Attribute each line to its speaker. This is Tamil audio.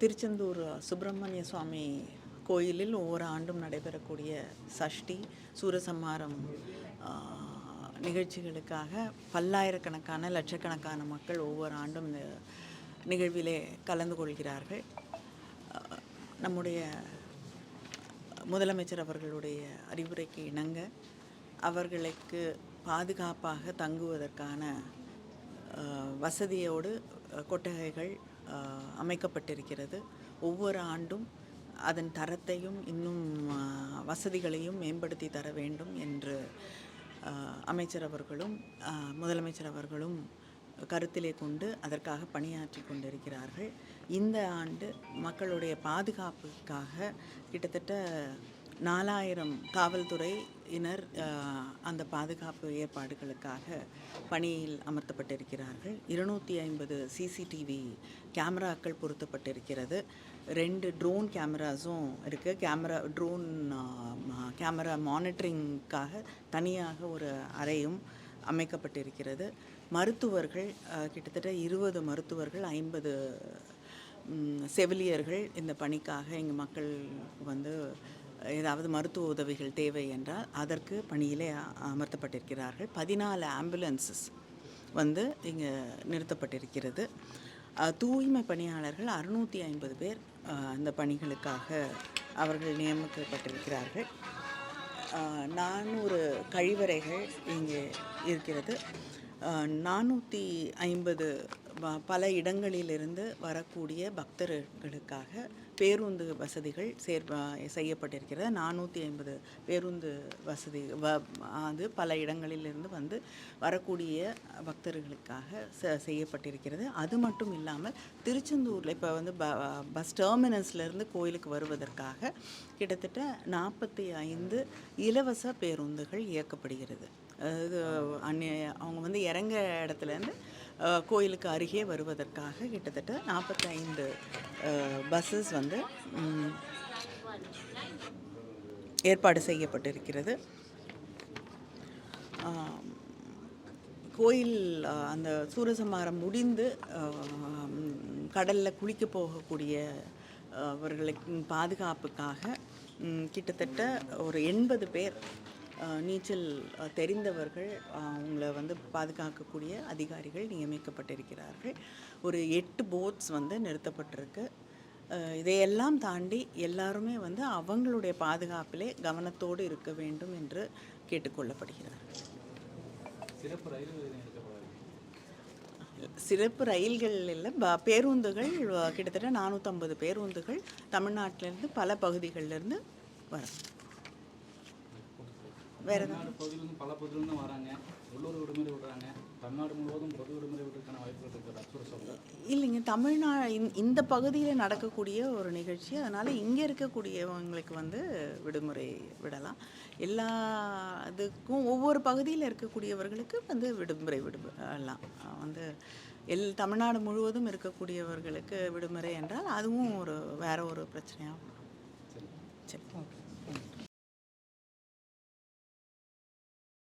Speaker 1: திருச்செந்தூர் சுப்பிரமணிய சுவாமி கோயிலில் ஒவ்வொரு ஆண்டும் நடைபெறக்கூடிய சஷ்டி சூரசம்ஹாரம் நிகழ்ச்சிகளுக்காக பல்லாயிரக்கணக்கான லட்சக்கணக்கான மக்கள் ஒவ்வொரு ஆண்டும் இந்த நிகழ்விலே கலந்து கொள்கிறார்கள். நம்முடைய முதலமைச்சர் அவர்களுடைய அறிவுரைக்கு இணங்க அவர்களுக்கு பாதுகாப்பாக தங்குவதற்கான வசதியோடு கொட்டகைகள் அமைக்கப்பட்டிருக்கிறது. ஒவ்வொரு ஆண்டும் அதன் தரத்தையும் இன்னும் வசதிகளையும் மேம்படுத்தி தர வேண்டும் என்று அமைச்சர் அவர்களும் முதலமைச்சர் அவர்களும் கருத்திலே கொண்டு அதற்காக பணியாற்றி கொண்டிருக்கிறார்கள். இந்த ஆண்டு மக்களுடைய பாதுகாப்புக்காக கிட்டத்தட்ட நாலாயிரம் காவல்துறையினர் அந்த பாதுகாப்பு ஏற்பாடுகளுக்காக பணியில் அமர்த்தப்பட்டிருக்கிறார்கள். இருநூற்றி ஐம்பது சிசிடிவி கேமராக்கள் பொருத்தப்பட்டிருக்கிறது. ரெண்டு ட்ரோன் கேமராஸும் இருக்குது கேமரா ட்ரோன் கேமரா மானிட்டரிங்க்காக தனியாக ஒரு அறையும் அமைக்கப்பட்டிருக்கிறது. மருத்துவர்கள் கிட்டத்தட்ட இருபது மருத்துவர்கள் ஐம்பது செவிலியர்கள் இந்த பணிக்காக எங்கள் மக்கள் வந்து ஏதாவது மருத்துவ உதவிகள் தேவை என்றால் அதற்கு பணியிலே அமர்த்தப்பட்டிருக்கிறார்கள். பதினாலு ஆம்புலன்சஸ் வந்து இங்கே நிறுத்தப்பட்டிருக்கிறது. தூய்மை பணியாளர்கள் அறுநூற்றி ஐம்பது பேர் அந்த பணிகளுக்காக அவர்கள் நியமிக்கப்பட்டிருக்கிறார்கள். நானூறு கழிவறைகள் இங்கே இருக்கிறது. நானூற்றி ஐம்பது பல இடங்களிலிருந்து வரக்கூடிய பக்தர்களுக்காக பேருந்து வசதிகள் சேர் செய்யப்பட்டிருக்கிறது. நானூற்றி ஐம்பது பேருந்து வசதி வ அது பல இடங்களிலிருந்து வந்து வரக்கூடிய பக்தர்களுக்காக ச செய்யப்பட்டிருக்கிறது. அது மட்டும் இல்லாமல் திருச்செந்தூரில் இப்போ வந்து ப பஸ் டெர்மினஸ்லேருந்து கோயிலுக்கு வருவதற்காக கிட்டத்தட்ட நாற்பத்தி ஐந்து இலவச பேருந்துகள் இயக்கப்படுகிறது. அதாவது அந்நிய அவங்க வந்து இறங்க இடத்துலேருந்து கோயிலுக்கு அருகே வருவதற்காக கிட்டத்தட்ட நாற்பத்தைந்து பஸ்ஸஸ் வந்து ஏற்பாடு செய்யப்பட்டிருக்கிறது. கோயில் அந்த சூரசம்மாரம் முடிந்து கடலில் குளிக்க போகக்கூடிய அவர்களுக்கு பாதுகாப்புக்காக கிட்டத்தட்ட ஒரு எண்பது பேர் நீச்சல் தெரிந்தவர்கள் அவங்கள வந்து பாதுகாக்கக்கூடிய அதிகாரிகள் நியமிக்கப்பட்டிருக்கிறார்கள். ஒரு எட்டு போட்ஸ் வந்து நிறுத்தப்பட்டிருக்கு. இதையெல்லாம் தாண்டி எல்லாருமே வந்து அவங்களுடைய பாதுகாப்பிலே கவனத்தோடு இருக்க வேண்டும் என்று கேட்டுக்கொள்ளப்படுகிறார்கள்
Speaker 2: சிறப்பு ரயில் எடுக்கப்படாது
Speaker 1: சிறப்பு ரயில்கள் இல்லை. ப- பேருந்துகள் கிட்டத்தட்ட நானூற்றம்பது பேருந்துகள் தமிழ்நாட்டிலேருந்து பல பகுதிகளிலிருந்து வரும். வேற
Speaker 2: தமிழ்நாடு பகுதியிலிருந்து பல பகுதியிலிருந்து வராங்க. உள்ளூர் விடுமுறை விடுறாங்க. தமிழ்நாடு முழுவதும் பொது விடுமுறை விடுறதுக்கான வாய்ப்புகள் இருக்குது
Speaker 1: இல்லைங்க தமிழ்நா இந்த- இந்த பகுதியில் நடக்கக்கூடிய ஒரு நிகழ்ச்சி. அதனால் இங்கே இருக்கக்கூடியவங்களுக்கு வந்து விடுமுறை விடலாம். எல்லா இதுக்கும் ஒவ்வொரு பகுதியில் இருக்கக்கூடியவர்களுக்கு வந்து விடுமுறை விடலாம். வந்து எல் தமிழ்நாடு முழுவதும் இருக்கக்கூடியவர்களுக்கு விடுமுறை என்றால் அதுவும் ஒரு வேற ஒரு பிரச்சனையாகும் சரி ஓகே.